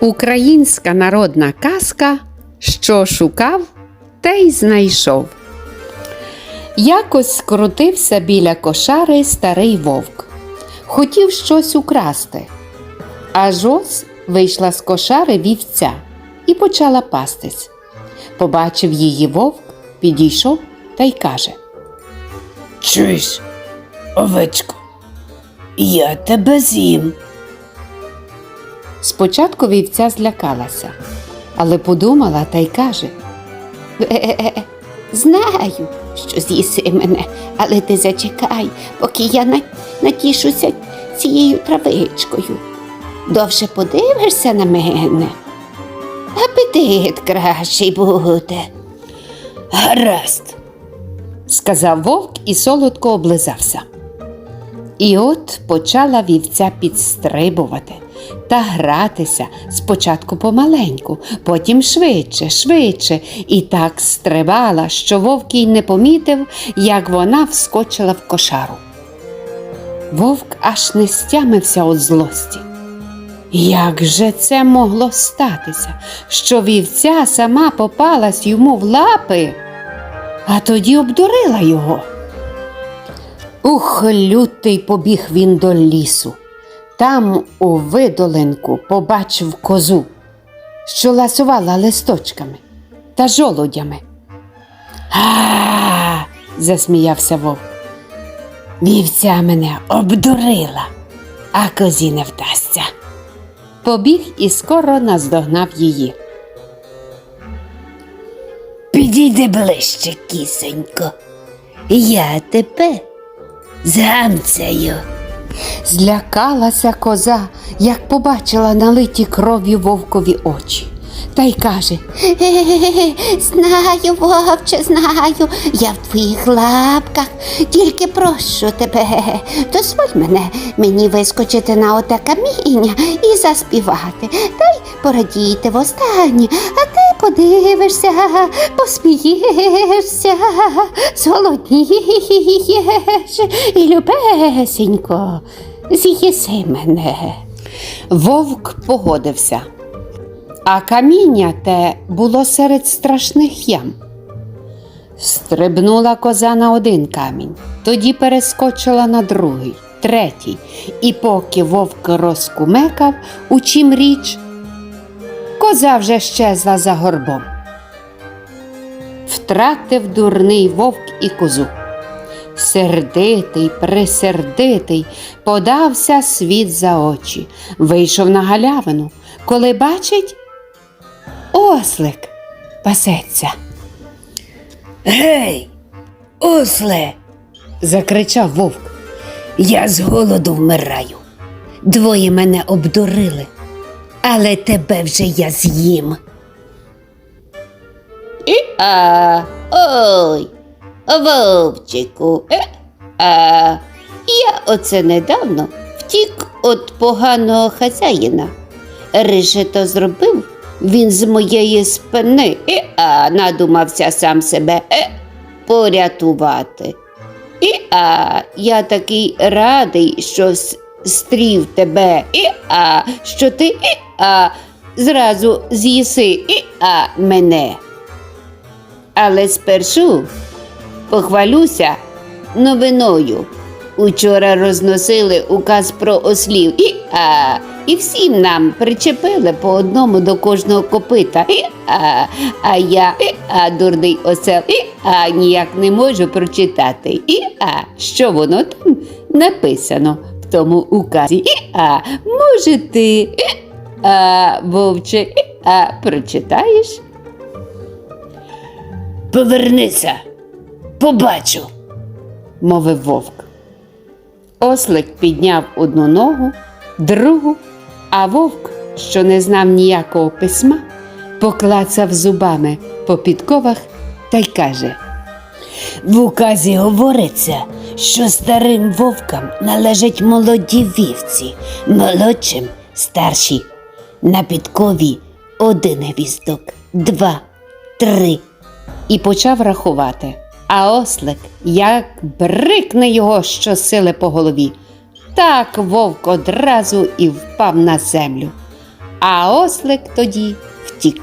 Українська народна казка, що шукав, те й знайшов. Якось скрутився біля кошари старий вовк. Хотів щось украсти. Аж ось вийшла з кошари вівця і почала пастись. Побачив її вовк, підійшов та й каже: Чуєш, овечко, я тебе з'їм. Спочатку вівця злякалася, але подумала та й каже: «Е-е-е, Знаю, що з'їси мене, але ти зачекай, поки я натішуся цією травичкою. Довше подивишся на мене. Апетит кращий буде, Гаразд. сказав вовк і солодко облизався. І от почала вівця підстрибувати та гратися спочатку помаленьку, потім швидше, швидше, і так стрибала, що вовк й не помітив, як вона вскочила в кошару. Вовк аж не стямився від злості. Як же це могло статися, що вівця сама попалась йому в лапи, а тоді обдурила його? Ух, лютий побіг він до лісу. Там у видолинку побачив козу, що ласувала листочками та жолудями. А, засміявся вовк. Вівця мене обдурила, а козі не вдасться. Побіг і скоро наздогнав її. Підійди ближче, кісонько. Я тебе згамцею. Злякалася коза, як побачила налиті кров'ю вовкові очі. Та й каже: «Е-е-е, Знаю, вовче, знаю, я в твоїх лапках, тільки прошу тебе, дозволь мене мені вискочити на оте каміння і заспівати, та й порадійте востаннє, а подивишся, посмієшся, зголоднієш і любесенько, з'їси мене. Вовк погодився. А каміння те було серед страшних ям. Стрибнула коза на один камінь, тоді перескочила на другий, третій, і поки вовк розкумекав, у чим річ, коза вже щезла за горбом. Втратив дурний вовк і козу. Сердитий, присердитий, подався світ за очі, вийшов на галявину, коли бачить, ослик пасеться. Гей, осле, Закричав вовк. я з голоду вмираю. Двоє мене обдурили, але тебе вже я з'їм. І-а, ой, вовчику, е, а, я оце недавно втік від поганого хазяїна. Решето зробив він з моєї спини, е, а надумався сам себе е, порятувати. І а я такий радий, що стрів тебе, і а що ти і а зразу з'їси і а мене. Але спершу похвалюся новиною. Учора розносили указ про ослів, і, а, і всім нам причепили по одному до кожного копита. І, а, а я, і, а, дурний осел, і, а, ніяк не можу прочитати. І, а, що воно там написано в тому указі. І, а, може ти, і, а, вовче, а, прочитаєш? Повернися, побачу. мовив вовк. Ослик підняв одну ногу, другу, а вовк, що не знав ніякого письма, поклацав зубами по підковах та й каже: В указі говориться, що старим вовкам належать молоді вівці, молодшим старші. На підкові один гвіздок, два, три. і почав рахувати. А ослик, як брикне його щосили по голові, так вовк одразу і впав на землю. а ослик тоді втік.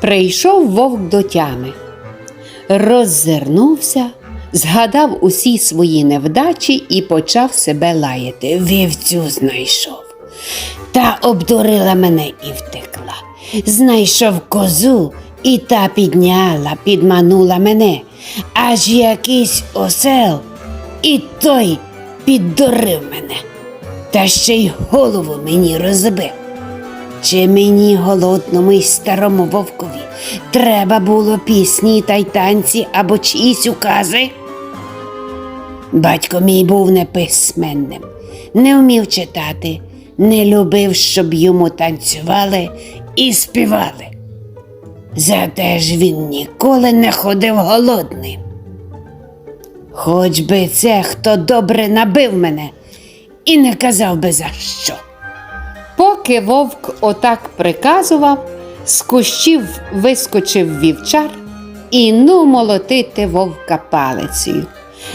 Прийшов вовк до тями, роззирнувся, згадав усі свої невдачі і почав себе лаяти. Вівцю знайшов. Та обдурила мене і втекла. Знайшов козу, і та підняла, підманула мене. Аж якийсь осел, і той піддурив мене. Та ще й голову мені розбив. Чи мені голодному й старому вовкові треба було пісні та й танці або чиїсь укази? Батько мій був неписьменним, не вмів читати, не любив, щоб йому танцювали і співали. Зате ж він ніколи не ходив голодним. Хоч би це хто добре набив мене і не казав би за що. Поки вовк отак приказував, з кущів вискочив вівчар і ну молотити вовка палицею.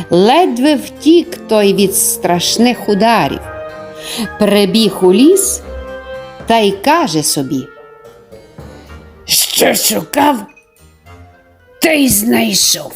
Ледве втік той від страшних ударів. Прибіг у ліс та й каже собі. Що шукав, те й знайшов.